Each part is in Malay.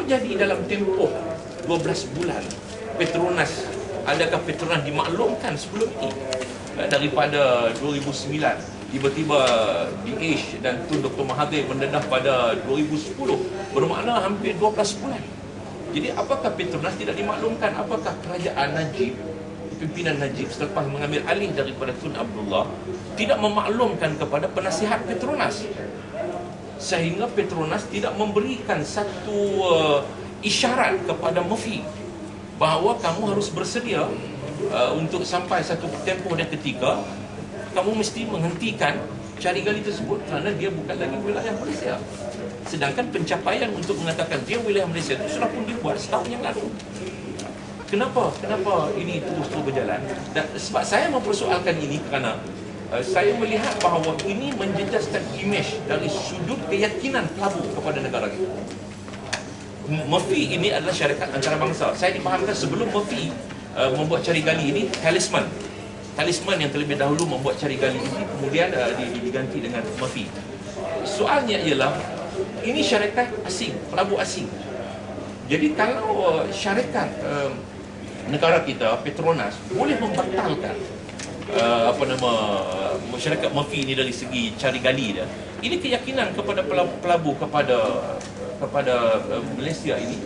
Apa jadi dalam tempoh 12 bulan Petronas? Adakah Petronas dimaklumkan sebelum ini? Eh, daripada 2009 tiba-tiba DH dan Tun Dr. Mahathir mendedah pada 2010 bermakna hampir 12 bulan. Jadi apakah Petronas tidak dimaklumkan? Apakah kerajaan Najib pimpinan Najib selepas mengambil alih daripada Tun Abdullah tidak memaklumkan kepada penasihat Petronas sehingga Petronas tidak memberikan satu uh, isyarat kepada Murphy bahawa kamu harus bersedia uh, untuk sampai satu tempoh dan ketika kamu mesti menghentikan cari gali tersebut kerana dia bukan lagi wilayah Malaysia. Sedangkan pencapaian untuk mengatakan dia wilayah Malaysia itu sudah pun dibuat setahun yang lalu. Kenapa? Kenapa ini terus-terus berjalan? Dan sebab saya mempersoalkan ini kerana saya melihat bahawa ini menjejaskan imej dari sudut keyakinan pelabu kepada negara kita. Murphy ini adalah syarikat antarabangsa. Saya dipahamkan sebelum Murphy uh, membuat cari gali ini, talisman. Talisman yang terlebih dahulu membuat cari gali ini kemudian uh, diganti dengan Murphy. Soalnya ialah ini syarikat asing, pelabu asing. Jadi kalau syarikat uh, negara kita Petronas boleh membatalkan uh, apa nama masyarakat Murphy ini dari segi cari gali dia. Ini keyakinan kepada pelabu kepada kepada uh, Malaysia ini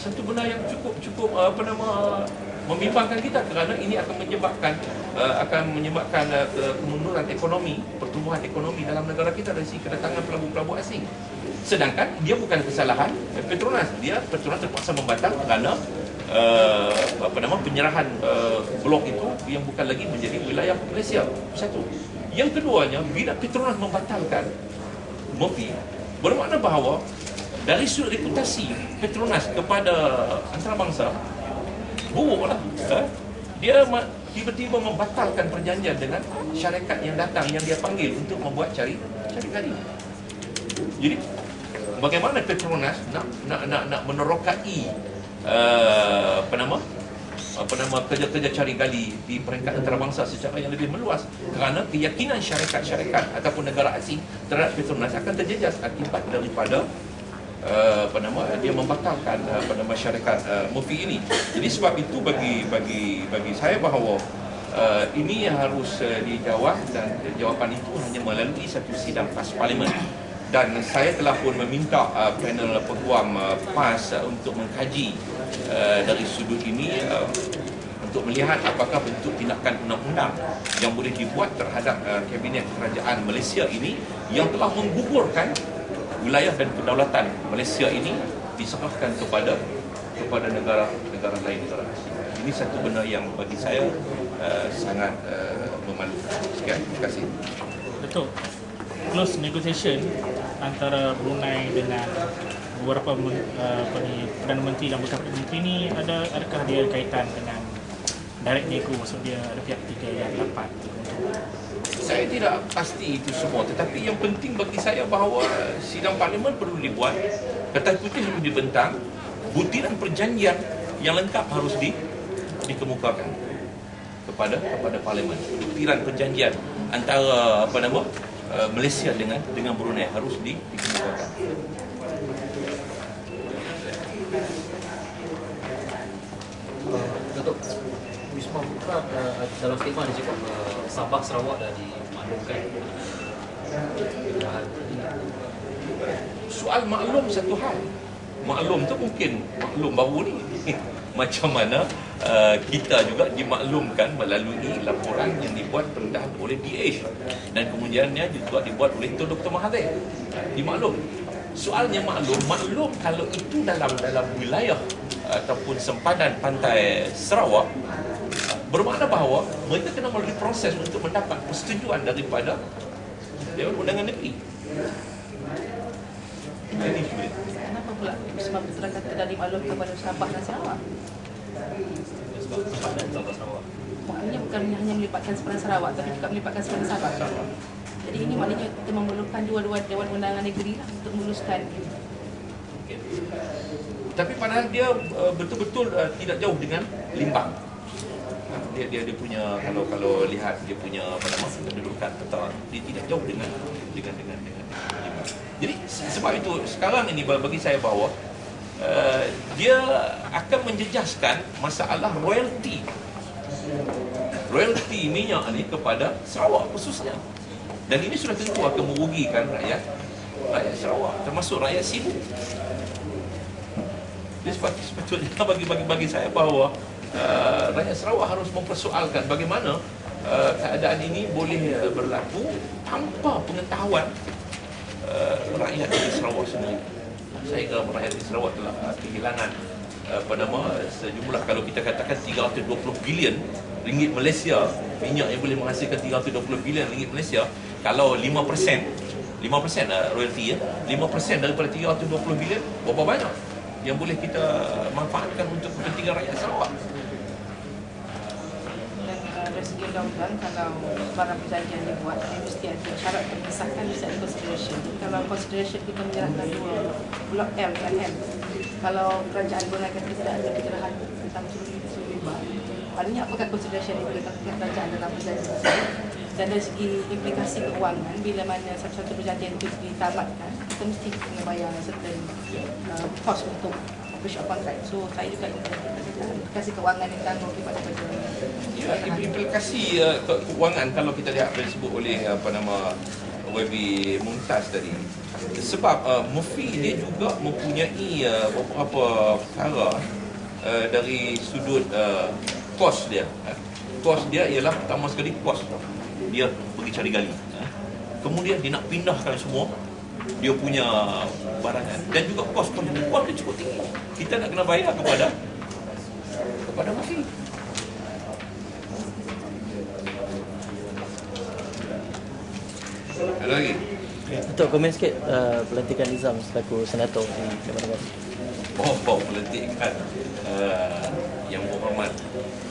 satu benda yang cukup cukup uh, apa nama membimbangkan kita kerana ini akan menyebabkan uh, akan menyebabkan uh, kemunduran ekonomi, pertumbuhan ekonomi dalam negara kita dari segi kedatangan pelabu-pelabu asing. Sedangkan dia bukan kesalahan Petronas, dia Petronas terpaksa membatal kerana uh, apa nama penyerahan uh, blok itu yang bukan lagi menjadi wilayah Malaysia. Satu. Yang keduanya, bila Petronas membatalkan Murphy, bermakna bahawa dari sudut reputasi Petronas kepada antarabangsa buruklah. Eh? Dia tiba-tiba membatalkan perjanjian dengan syarikat yang datang yang dia panggil untuk membuat cari cari gali. Jadi bagaimana Petronas nak nak nak, nak menerokai uh, apa nama? Apa nama? Kerja-kerja cari gali di peringkat antarabangsa secara yang lebih meluas kerana keyakinan syarikat-syarikat ataupun negara asing terhadap Petronas akan terjejas akibat daripada uh, apa nama dia membatalkan uh, apa nama syarikat uh, Murphy ini. Jadi sebab itu bagi bagi bagi saya bahawa uh, ini yang harus uh, dijawab dan jawapan itu hanya melalui satu sidang PAS Parlimen dan saya telah pun meminta uh, panel peguam uh, PAS uh, untuk mengkaji uh, dari sudut ini uh, untuk melihat apakah bentuk tindakan undang-undang yang boleh dibuat terhadap uh, kabinet kerajaan Malaysia ini yang telah menggugurkan wilayah dan kedaulatan Malaysia ini diserahkan kepada kepada negara-negara lain negara asing. Ini satu benda yang bagi saya uh, sangat uh, memalukan. Sekian, terima kasih. Betul. Close negotiation antara Brunei dengan beberapa uh, Perdana Menteri dan beberapa Menteri ini ada adakah dia kaitan dengan direct nego? Maksud dia ada pihak ketiga yang dapat saya tidak pasti itu semua tetapi yang penting bagi saya bahawa sidang parlimen perlu dibuat. Kertas putih perlu dibentang butiran perjanjian yang lengkap harus di, dikemukakan kepada kepada parlimen. Butiran perjanjian antara apa nama uh, Malaysia dengan dengan Brunei harus di, dikemukakan Datuk Wisma Putra uh, dalam statement ada cakap uh, Sabah Sarawak dah dimaklumkan. Soal maklum satu hal. Maklum tu mungkin maklum baru ni. Macam mana uh, kita juga dimaklumkan melalui laporan yang dibuat perendahan oleh DH dan kemudiannya juga dibuat oleh Tun Dr. Mahathir. Dimaklum. Soalnya maklum, maklum kalau itu dalam dalam wilayah ataupun sempadan pantai Sarawak bermakna bahawa mereka kena melalui proses untuk mendapat persetujuan daripada Dewan Undangan Negeri. Ini Kenapa pula sebab Putra kata dah dimaklum kepada Sabah dan Sarawak? Maknanya bukan hanya melibatkan sepanjang Sarawak tapi juga melibatkan sepanjang Sabah. Jadi ini maknanya kita memerlukan dua-dua Dewan Undangan Negeri lah untuk meluluskan Okay. Tapi padahal dia uh, betul-betul uh, tidak jauh dengan limbang. Dia dia dia punya kalau kalau lihat dia punya apa nama kedudukan peta dia tidak jauh dengan dengan dengan dengan limbang. Jadi sebab itu sekarang ini bagi saya bahawa uh, dia akan menjejaskan masalah royalty royalty minyak ni kepada Sarawak khususnya. Dan ini sudah tentu akan merugikan rakyat rakyat Sarawak termasuk rakyat Sibu. Jadi sepatutnya, sepatutnya bagi bagi bagi saya bahawa uh, rakyat Sarawak harus mempersoalkan bagaimana uh, keadaan ini boleh berlaku tanpa pengetahuan uh, rakyat di Sarawak sendiri. Saya kira rakyat di Sarawak telah uh, kehilangan apa nama sejumlah kalau kita katakan 320 bilion ringgit Malaysia minyak yang boleh menghasilkan 320 bilion ringgit Malaysia kalau 5% 5% uh, royalty ya 5% daripada 320 bilion berapa banyak yang boleh kita manfaatkan untuk kepentingan rakyat Sarawak. Dari segi undang-undang kalau barang perjanjian dibuat dia mesti ada syarat mesti ada consideration. Kalau consideration kita menyerahkan dua blok L dan M. Kalau kerajaan Brunei kata tidak ada penyerahan tentang riba, maknanya apakah consideration boleh lakukan kerajaan dalam perjanjian? Dan dari segi implikasi keuangan, bila mana satu-satu perjanjian itu ditamatkan, kita mesti kena bayar certain uh, cost untuk operation contract. So saya juga implikasi keuangan yang tanggung kepada perjanjian. Ya, implikasi uh, ke- keuangan kalau kita lihat apa disebut oleh apa nama Webi Mumtaz tadi. Sebab uh, Mufi dia juga mempunyai uh, beberapa perkara uh, dari sudut uh, kos dia. Kos dia ialah pertama sekali kos dia pergi cari gali. Kemudian dia nak pindahkan semua dia punya barangan dan juga kos kos dia, kos dia cukup tinggi. Kita nak kena bayar kepada kepada Mufi. Ada lagi? Untuk komen sikit uh, pelantikan Nizam selaku senator di Jabatan Negara. Oh, oh pelantikan uh, yang berhormat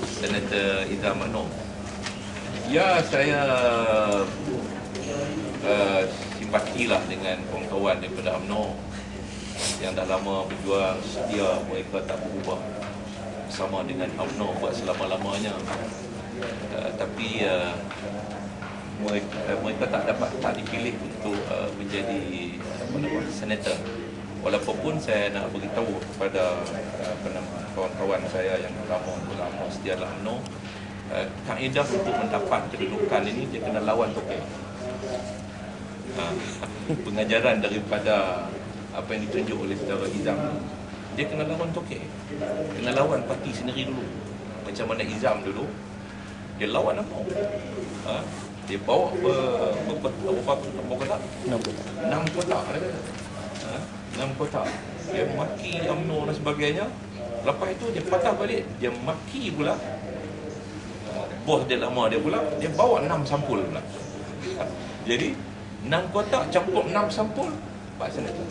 Senator Idham Mano. Ya, saya uh, simpatilah dengan kawan-kawan daripada UMNO yang dah lama berjuang setia mereka tak berubah bersama dengan UMNO buat selama-lamanya. Uh, tapi uh, mereka, uh, mereka tak dapat tak dipilih untuk uh, menjadi nama senator. Walaupun saya nak beritahu kepada uh, kawan-kawan saya yang lama lama setia dalam UMNO uh, kaedah untuk mendapat kedudukan ini dia kena lawan tokek. Uh, pengajaran daripada apa yang ditunjuk oleh saudara Izam dia kena lawan tokek. Kena lawan parti sendiri dulu. Macam mana Izam dulu dia lawan UMNO. Ha? Dia bawa ber, ber, ber, berapa berapa kotak? Enam kotak. Enam kotak dia kata. Ha? Enam kotak. Dia maki UMNO dan sebagainya. Lepas itu dia patah balik. Dia maki pula. Ha, Bos dia lama dia pula. Dia bawa enam sampul pula. Ha, Jadi enam kotak campur enam sampul. Pak Senator.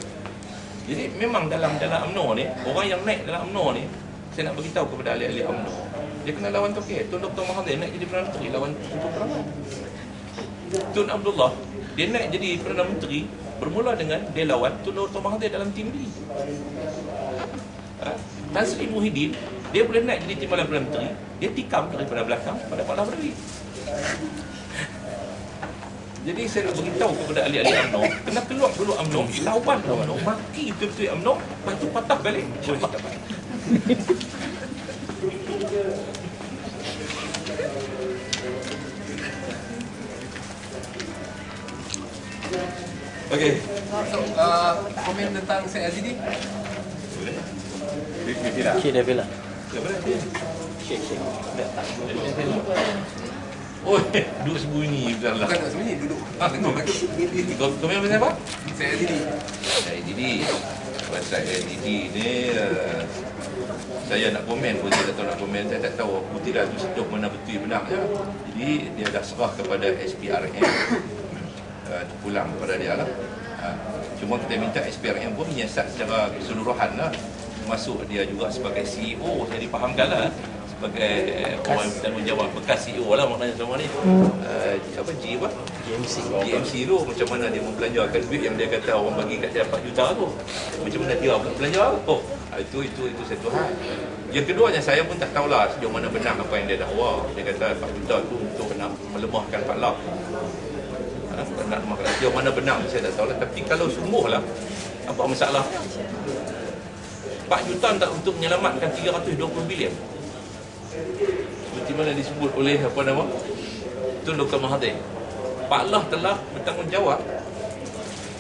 Jadi memang dalam dalam UMNO ni, orang yang naik dalam UMNO ni, saya nak beritahu kepada ahli-ahli UMNO, dia kena lawan Tokek. Tun Dr. Mahathir naik jadi Perdana Menteri lawan Tun Rahman. Tun Abdullah, dia naik jadi Perdana Menteri bermula dengan dia lawan Tun Dr. Mahathir dalam tim B. Ha? Tan Sri Muhyiddin, dia boleh naik jadi timbalan Perdana Menteri, dia tikam daripada belakang pada Pak Lahrawi. Jadi saya nak beritahu kepada ahli-ahli UMNO, kena keluar dulu UMNO, lawan UMNO, maki betul-betul UMNO, lepas tu patah balik. Patah balik. Okey. So, uh, komen tentang Syed Azidi. Boleh. Bila? Cik Devila. Bila dia? Cik, cik. Oh, duduk sembunyi bukan lah. Bukan sembunyi, duduk. Ah, tengok ini. Kau kau main pasal apa? Syed Azidi. Saya Didi. Pasal saya Didi ni uh, saya nak komen pun saya tak tahu nak komen saya tak tahu putih dah tu setuh mana betul benar ya. Jadi dia dah serah kepada SPRM uh, pulang kepada dia lah. Uh, cuma kita minta SPRM pun menyiasat secara keseluruhan lah. Masuk dia juga sebagai CEO saya dipahamkan lah sebagai orang tanggungjawab bekas CEO lah maknanya semua ni. Uh, apa G apa? GMC. GMC tu macam mana dia membelanjakan duit yang dia kata orang bagi kat dia 4 juta tu. Macam mana dia pula belanja oh, itu itu itu satu hal. Yang keduanya saya pun tak tahulah sejauh mana benar apa yang dia dakwa. Dia kata 4 juta tu untuk nak melemahkan Pak Lau. Ha, nak lemahkan sejauh mana benar saya tak tahulah tapi kalau sungguhlah apa masalah? 4 juta tak untuk menyelamatkan 320 bilion. Seperti mana disebut oleh apa nama? Tun Dr. Mahathir. Pak Allah telah bertanggungjawab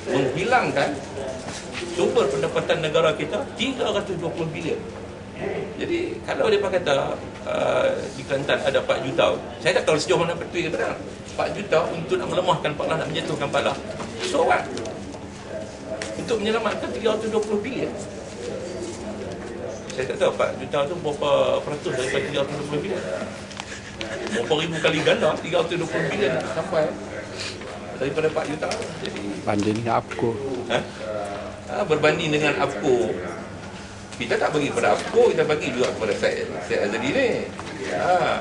menghilangkan sumber pendapatan negara kita 320 bilion. Jadi kalau dia kata uh, di Kelantan ada 4 juta, saya tak tahu sejauh mana betul ke benar. 4 juta untuk nak melemahkan Pak Allah, nak menjatuhkan Pak Allah. So what? Untuk menyelamatkan 320 bilion. Saya tak tahu 4 juta tu berapa peratus daripada 320 bilion. Berapa ribu kali ganda 320 bilion sampai daripada 4 juta. Jadi Banding aku. ha? Ha, berbanding dengan APCO kita tak bagi kepada APCO kita bagi juga kepada Syed Syed Azadi ni ha.